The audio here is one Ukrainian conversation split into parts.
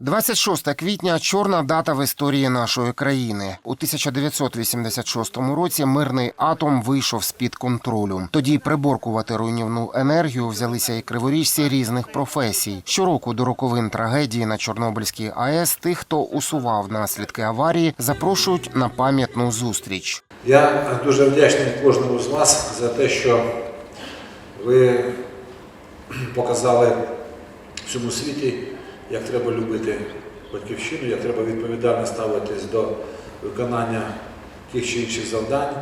26 квітня чорна дата в історії нашої країни. У 1986 році мирний атом вийшов з під контролю. Тоді приборкувати руйнівну енергію взялися і криворіжці різних професій. Щороку до роковин трагедії на Чорнобильській АЕС тих, хто усував наслідки аварії, запрошують на пам'ятну зустріч. Я дуже вдячний кожному з вас за те, що ви показали всьому світі, як треба любити батьківщину, як треба відповідально ставитись до виконання тих чи інших завдань.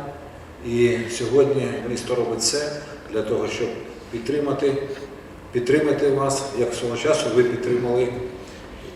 І сьогодні місто робить все для того, щоб підтримати, підтримати вас, як свого часу ви підтримали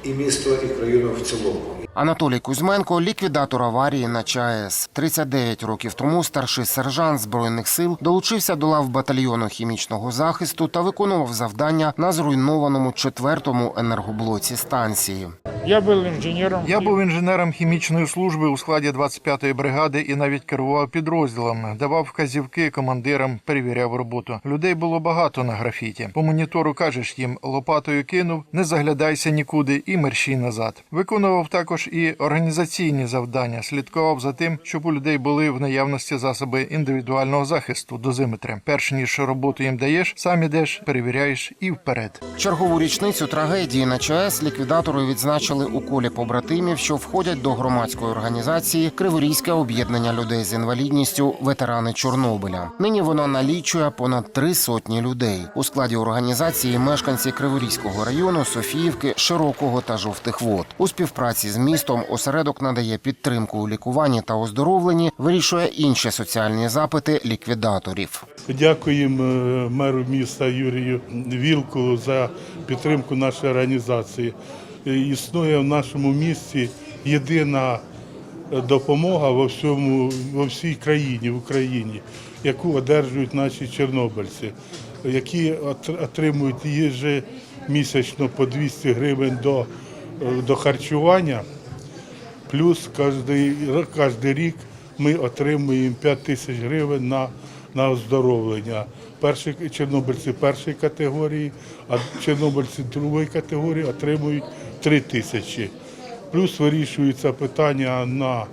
і місто, і країну в цілому. Анатолій Кузьменко ліквідатор аварії на ЧАЕС. 39 років тому старший сержант збройних сил долучився до лав батальйону хімічного захисту та виконував завдання на зруйнованому четвертому енергоблоці станції. Я был инженером. Я був інженером хімічної служби у складі 25-ї бригади і навіть керував підрозділами, давав вказівки командирам, перевіряв роботу. Людей було багато на графіті. По монітору кажеш їм лопатою кинув, не заглядайся нікуди і мерщій назад. Виконував також і організаційні завдання, слідкував за тим, щоб у людей були в наявності засоби індивідуального захисту, дозиметри. Перш ніж роботу їм даєш, сам ідеш, перевіряєш і вперед. Чергову річницю трагедії на ЧАЕС ліквідатори відзначили у колі побратимів, що входять до громадської організації Криворізьке об'єднання людей з інвалідністю ветерани Чорнобиля. Нині вона налічує понад три сотні людей. У складі організації мешканці Криворізького району, Софіївки, Широкого та жовтих вод. У співпраці з містом осередок надає підтримку у лікуванні та оздоровленні, вирішує інші соціальні запити ліквідаторів. Дякуємо е, меру міста Юрію Вілку за підтримку нашої організації. Е, Існує в нашому місті єдина е, допомога во всьому во всій країні в Україні, яку одержують наші чорнобильці, які от- отримують ежемісячно по 200 гривень до, е, до харчування. Плюс кожний рік ми отримуємо 5 тисяч гривень на, на оздоровлення. Перші чорнобильці першої категорії, а чорнобильці другої категорії отримують 3 тисячі. Плюс вирішується питання на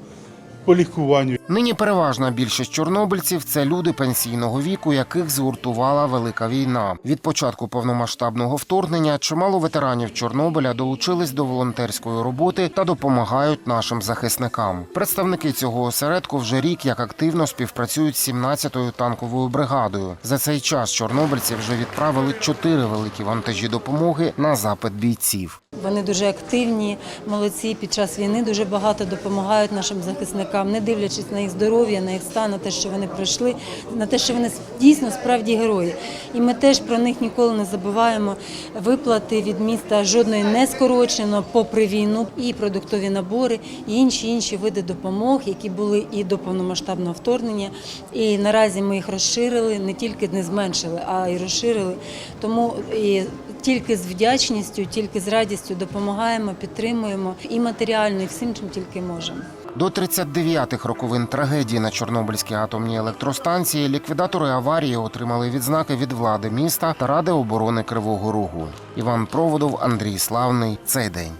по лікуванню. Нині переважна більшість чорнобильців це люди пенсійного віку, яких згуртувала велика війна. Від початку повномасштабного вторгнення чимало ветеранів Чорнобиля долучились до волонтерської роботи та допомагають нашим захисникам. Представники цього осередку вже рік як активно співпрацюють з 17-ю танковою бригадою. За цей час чорнобильці вже відправили чотири великі вантажі допомоги на запит бійців. Вони дуже активні, молодці під час війни дуже багато допомагають нашим захисникам, не дивлячись на їх здоров'я, на їх стан, на те, що вони пройшли, на те, що вони дійсно справді герої. І ми теж про них ніколи не забуваємо. Виплати від міста жодної не скорочено, попри війну, і продуктові набори, і інші інші види допомог, які були і до повномасштабного вторгнення. І наразі ми їх розширили, не тільки не зменшили, а й розширили. Тому і тільки з вдячністю, тільки з радістю допомагаємо, підтримуємо і матеріально, і всім, чим тільки можемо. До 39-х роковин трагедії на Чорнобильській атомній електростанції ліквідатори аварії отримали відзнаки від влади міста та Ради оборони Кривого Рогу. Іван Проводов, Андрій Славний. Цей день.